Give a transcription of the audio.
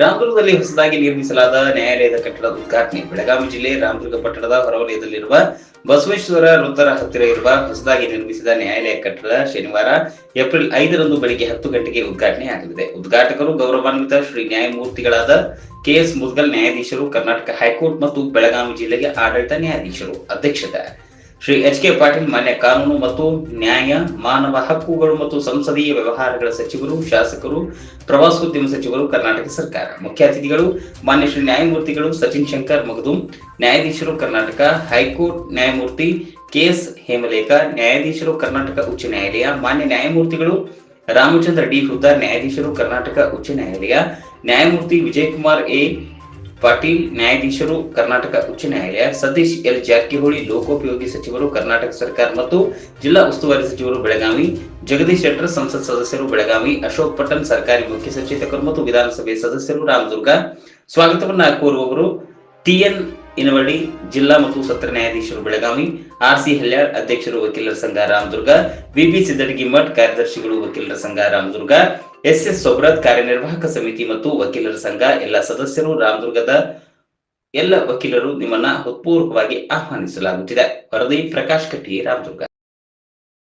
ರಾಮದುರ್ಗದಲ್ಲಿ ಹೊಸದಾಗಿ ನಿರ್ಮಿಸಲಾದ ನ್ಯಾಯಾಲಯದ ಕಟ್ಟಡ ಉದ್ಘಾಟನೆ. ಬೆಳಗಾವಿ ಜಿಲ್ಲೆ ರಾಮದುರ್ಗ ಪಟ್ಟಣದ ಹೊರವಲಯದಲ್ಲಿರುವ ಬಸವೇಶ್ವರ ವೃತ್ತರ ಹತ್ತಿರ ಇರುವ ಹೊಸದಾಗಿ ನಿರ್ಮಿಸಿದ ನ್ಯಾಯಾಲಯ ಕಟ್ಟಡ ಶನಿವಾರ, ಏಪ್ರಿಲ್ ಐದರಂದು ಬೆಳಿಗ್ಗೆ ಹತ್ತು ಗಂಟೆಗೆ ಉದ್ಘಾಟನೆ ಆಗಲಿದೆ. ಉದ್ಘಾಟಕರು ಗೌರವಾನ್ವಿತ ಶ್ರೀ ನ್ಯಾಯಮೂರ್ತಿಗಳಾದ ಕೆಎಸ್ ಮುದ್ಗಲ್ ನ್ಯಾಯಾಧೀಶರು, ಕರ್ನಾಟಕ ಹೈಕೋರ್ಟ್ ಮತ್ತು ಬೆಳಗಾವಿ ಜಿಲ್ಲೆಗೆ ಆಡಳಿತ ನ್ಯಾಯಾಧೀಶರು. ಅಧ್ಯಕ್ಷತೆ ಶ್ರೀ ಎಚ್ ಕೆ ಪಾಟೀಲ್ ಮಾನ್ಯ ಕಾನೂನು ಮತ್ತು ನ್ಯಾಯ, ಮಾನವ ಹಕ್ಕುಗಳು ಮತ್ತು ಸಂಸದೀಯ ವ್ಯವಹಾರಗಳ ಸಚಿವರು, ಶಾಸಕರು ಪ್ರವಾಸೋದ್ಯಮ ಸಚಿವರು, ಕರ್ನಾಟಕ ಸರ್ಕಾರ. ಮುಖ್ಯ ಅತಿಥಿಗಳು, ಮಾನ್ಯ ಶ್ರೀ ನ್ಯಾಯಮೂರ್ತಿಗಳು ಸಚಿನ್ ಶಂಕರ್ ಮಗದು, ನ್ಯಾಯಾಧೀಶರು ಕರ್ನಾಟಕ ಹೈಕೋರ್ಟ್ ನ್ಯಾಯಮೂರ್ತಿ ಕೆ ಎಸ್ ಹೇಮಲೇಖ, ನ್ಯಾಯಾಧೀಶರು ಕರ್ನಾಟಕ ಉಚ್ಚ ನ್ಯಾಯಾಲಯ, ಮಾನ್ಯ ನ್ಯಾಯಮೂರ್ತಿಗಳು ರಾಮಚಂದ್ರ ಡಿ ಹುದ್ದಾರ್ ನ್ಯಾಯಾಧೀಶರು ಕರ್ನಾಟಕ ಉಚ್ಚ ನ್ಯಾಯಾಲಯ, ನ್ಯಾಯಮೂರ್ತಿ ವಿಜಯಕುಮಾರ್ ಎ ಪಾಟೀಲ್, ನ್ಯಾಯಾಧೀಶರು, ಕರ್ನಾಟಕ ಉಚ್ಚ ನ್ಯಾಯಾಲಯ, ಸತೀಶ್ ಎಲ್ ಜಾರಕಿಹೊಳಿ, ಲೋಕೋಪಯೋಗಿ ಸಚಿವರು, ಕರ್ನಾಟಕ ಸರ್ಕಾರ ಮತ್ತು ಜಿಲ್ಲಾ ಉಸ್ತುವಾರಿ ಸಚಿವರು ಬೆಳಗಾವಿ, ಜಗದೀಶ್ ಶೆಟ್ಟರ್ ಸಂಸತ್ ಸದಸ್ಯರು ಬೆಳಗಾವಿ, ಅಶೋಕ್ ಪಟ್ಟಣ್ ಸರ್ಕಾರಿ ಮುಖ್ಯ ಸಚೇತಕರು ಮತ್ತು ವಿಧಾನಸಭೆ ಸದಸ್ಯರು ರಾಮದುರ್ಗ. ಸ್ವಾಗತವನ್ನ ಕೋರುವವರು ಟಿಎನ್ ಇನವಡಿ ಜಿಲ್ಲಾ ಮತ್ತು ಸತ್ರ ನ್ಯಾಯಾಧೀಶರು ಬೆಳಗಾವಿ, ಆರ್ ಸಿ ಅಧ್ಯಕ್ಷರು ವಕೀಲರ ಸಂಘ ರಾಮದುರ್ಗ ವಿಪಿ ಸಿದ್ದಡಗಿ ಮಠ್ ಕಾರ್ಯದರ್ಶಿಗಳು ವಕೀಲರ ಸಂಘ ರಾಮದುರ್ಗ ಎಸ್ ಎಸ್ ಸೊಬ್ರತ್ ಕಾರ್ಯನಿರ್ವಾಹಕ ಸಮಿತಿ ಮತ್ತು ವಕೀಲರ ಸಂಘ, ಎಲ್ಲ ಸದಸ್ಯರು ರಾಮದುರ್ಗದ ಎಲ್ಲ ವಕೀಲರು ನಿಮ್ಮನ್ನ ಹೃತ್ಪೂರ್ವಕವಾಗಿ ಆಹ್ವಾನಿಸಲಾಗುತ್ತಿದೆ. ವರದಿ ಪ್ರಕಾಶ್ ಕಟ್ಟಿ ರಾಮದುರ್ಗ.